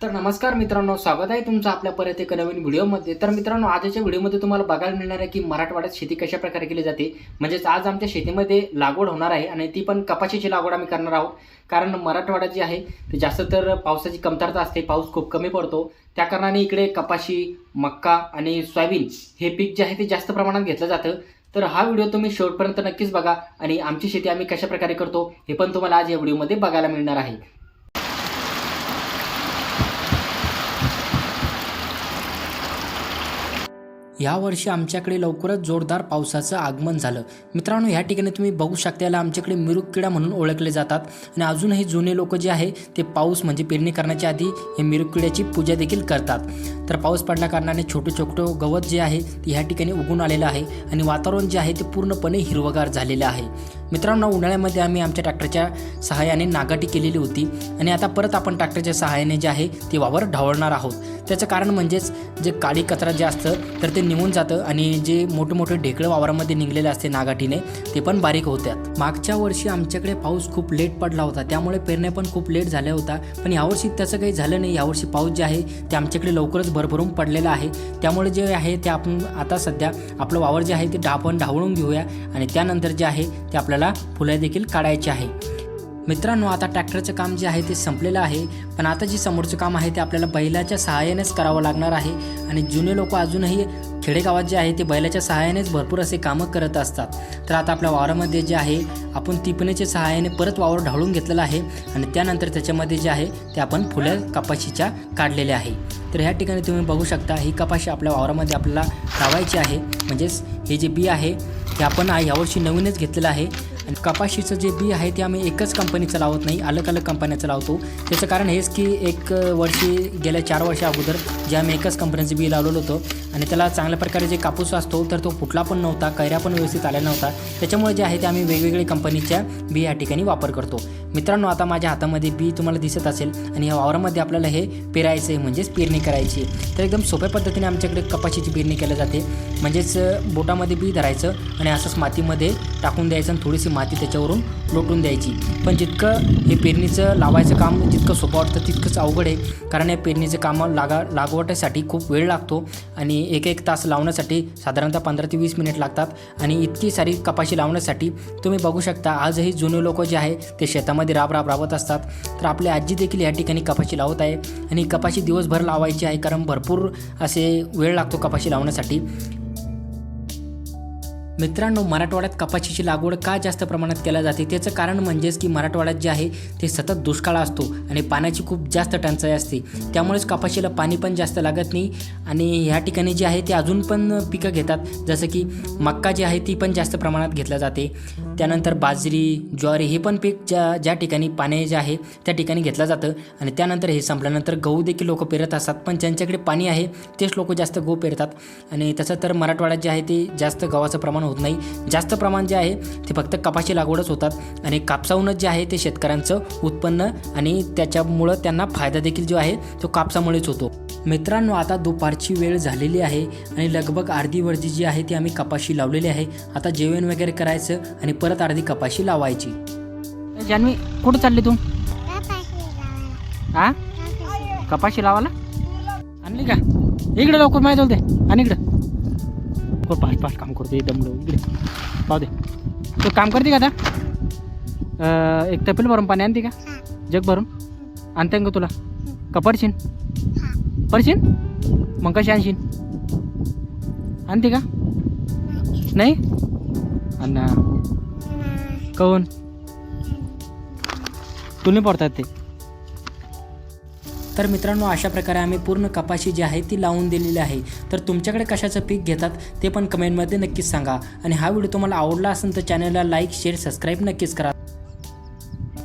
तर नमस्कार मित्रांनो स्वागत आहे तुमचं आपल्या परत एका नवीन व्हिडिओमध्ये. तर मित्रांनो आजच्या व्हिडिओमध्ये तुम्हाला बघायला मिळणार आहे की मराठवाड्यात शेती कशा प्रकारे केली जाते. म्हणजेच आज आमच्या शेतीमध्ये लागवड होणार आहे आणि ती पण कपाशीची लागवड आम्ही करणार आहोत. कारण मराठवाड्यात जे आहे ते जास्त तर पावसाची कमतरता असते पाऊस खूप कमी पडतो. त्या कारणाने इकडे कपाशी मक्का आणि सोयाबीन हे पीक जे आहे ते जास्त प्रमाणात घेतलं जातं. तर हा व्हिडिओ तुम्ही शेवटपर्यंत नक्कीच बघा आणि आमची शेती आम्ही कशा प्रकारे करतो हे पण तुम्हाला आज या व्हिडिओमध्ये बघायला मिळणार आहे. यावर्षी आमच्याकडे लवकरच जोरदार पावसाचं आगमन झालं. मित्रांनो ह्या ठिकाणी तुम्ही बघू शकता याला आमच्याकडे मिरुक किडा म्हणून ओळखले जातात. आणि अजूनही जुने लोक जे आहे ते पाऊस म्हणजे पेरणी करण्याच्या आधी हे मिरुक किड्याची पूजा देखील करतात. तर पाऊस पडल्या कारणाने छोटं छोटं गवत जे आहे ते ह्या ठिकाणी उगून आलेलं आहे. आणि वातावरण जे आहे ते पूर्णपणे हिरवगार झालेलं आहे. मित्रांनो उन्हाळ्यामध्ये आम्ही आमच्या ट्रॅक्टरच्या सहाय्याने नागाटी केलेली होती. आणि आता परत आपण ट्रॅक्टरच्या सहाय्याने जे आहे ते वावर ढवळणार आहोत. त्याचं कारण म्हणजेच जे काळी कचरा जे असतं तर ते निघून जातं आणि जे मोठे मोठे ढेकळं वावरामध्ये निघलेले असते नागाठीने ते पण बारीक होत्यात. मागच्या वर्षी आमच्याकडे पाऊस खूप लेट पडला होता त्यामुळे पेरण्या पण खूप लेट झाल्या होता. पण यावर्षी त्याचं काही झालं नाही. यावर्षी पाऊस जे आहे ते आमच्याकडे लवकरच भरभरून पडलेला आहे. त्यामुळे जे आहे ते आपण आता सध्या आपलं वावर जे आहे ते आपण ढावळून घेऊया आणि त्यानंतर जे आहे ते आपल्याला फुलं देखील काढायचे आहे. मित्रांनो आता ट्रॅक्टरचं काम जे आहे ते संपलेलं आहे. पण आता जे समोरचं काम आहे ते आपल्याला बैलाच्या सहाय्यानेच करावं लागणार आहे. आणि जुने लोक अजूनही खेडेगावात जे आहे ते बैलाच्या सहाय्यानेच भरपूर असे कामं करत असतात. तर आता आपल्या वावरामध्ये जे आहे आपण टिपणीच्या सहाय्याने परत वावर ढाळून घेतलेला आहे आणि त्यानंतर त्याच्यामध्ये जे आहे ते आपण फुल्या कपाशीच्या काढलेल्या आहे. तर ह्या ठिकाणी तुम्ही बघू शकता ही कपाशी आपल्या वावरामध्ये आपल्याला लावायची आहे. म्हणजेच हे जे बी आहे ते आपण यावर्षी नवीनच घेतलेलं आहे. आणि कपाशीचं जे बी आहे ते आम्ही एकच कंपनीचं लावत नाही अलग अलग कंपन्याचं लावतो. त्याचं कारण हेच की एक वर्षी गेल्या चार वर्षा अगोदर जे आम्ही एकच कंपनीचं बी लावलेलं होतं आणि त्याला चांगल्या प्रकारे जे कापूस असतो तर तो फुटला पण नव्हता कैऱ्या पण व्यवस्थित आल्या नव्हता. त्याच्यामुळे जे आहे ते आम्ही वेगवेगळ्या कंपनीच्या बी या ठिकाणी वापर करतो. मित्रांनो आता माझ्या हातामध्ये बी तुम्हाला दिसत असेल आणि या वावरामध्ये आपल्याला हे पेरायचं आहे म्हणजेच पेरणी करायची आहे. तर एकदम सोप्या पद्धतीने आमच्याकडे कपाशीची पेरणी केली जाते. म्हणजेच बोटामध्ये बी धरायचं आणि असंच मातीमध्ये टाकून द्यायचं आणि थोडीशी माती त्याच्यावरून लोटून द्यायची. पण जितकं हे पेरणीचं लावायचं काम जितकं सोपं वाटतं तितकंच अवघड आहे. कारण या पेरणीचं काम लागा लागवटीसाठी खूप वेळ लागतो आणि एक एक तास लावण्यासाठी साधारणतः पंधरा ते वीस मिनिट लागतात आणि इतकी सारी कपाशी लावण्यासाठी तुम्ही बघू शकता आजही जुने लोक जे आहे ते शेतामध्ये राब राब राबत असतात. तर आपली आजी देखील या ठिकाणी कपाशी लावत आहे आणि कपाशी दिवसभर लावायची आहे कारण भरपूर असे वेळ लागतो कपाशी लावण्यासाठी. मित्रांनो मराठवाड्यात कपाशीची लागवड का जास्त प्रमाणात केल्या जाते? त्याचं कारण म्हणजेच की मराठवाड्यात जे आहे ते सतत दुष्काळ असतो आणि पाण्याची खूप जास्त टंचाई असते. त्यामुळेच कपाशीला पाणी पण जास्त लागत नाही आणि ह्या ठिकाणी जे आहे ते अजून पण पिकं घेतात. जसं की मक्का जी आहे ती पण जास्त प्रमाणात घेतल्या जाते. त्यानंतर बाजरी ज्वारी हे पण पीक ज्या ज्या ठिकाणी पाणी जे आहे त्या ठिकाणी घेतलं जातं. आणि त्यानंतर हे संपल्यानंतर गहू देखील लोक पेरत असतात. पण ज्यांच्याकडे पाणी आहे तेच लोक जास्त गहू पेरतात. आणि तसं तर मराठवाड्यात जे आहे ते जास्त गव्हाचं प्रमाण होत नाही. जास्त प्रमाण जे आहे ते फक्त कपाशी लागवडच होतात. आणि कापसाहूनच जे आहे ते शेतकऱ्यांचं उत्पन्न आणि त्याच्यामुळं त्यांना फायदा देखील जो आहे तो कापसामुळेच होतो. मित्रांनो आता दुपारची वेळ झालेली आहे आणि लगभग अर्धी वर्जी जी आहे ती आम्ही कपाशी लावलेली आहे. आता जेवण वगैरे करायचं आणि परत अर्धी कपाशी लावायची. जान्हवी कुठं चालली तू? हा? कपाशी लावाला आणली का? इकडे लवकर माहिती होते आणि इकडं. हो पाच पाच काम करते दमलो इकडे. पाहू दे. तू काम करते का आता? एक तपेल भरून पाणी आणते का? जग भरून? आणते का तुला? का परशीन मग कशी आणशीन आणते का? नाही? अण्णा. कहून तू पडतात ते. तर मित्रांनो अशा प्रकारे आम्ही पूर्ण कपाशी जी आहे ती लावून दिलेली आहे. तर तुमच्याकडे कशाचं पीक घेतात ते पण कमेंटमध्ये नक्कीच सांगा. आणि हा व्हिडिओ तुम्हाला आवडला असेल तर चॅनलला लाईक शेअर सबस्क्राईब नक्कीच करा.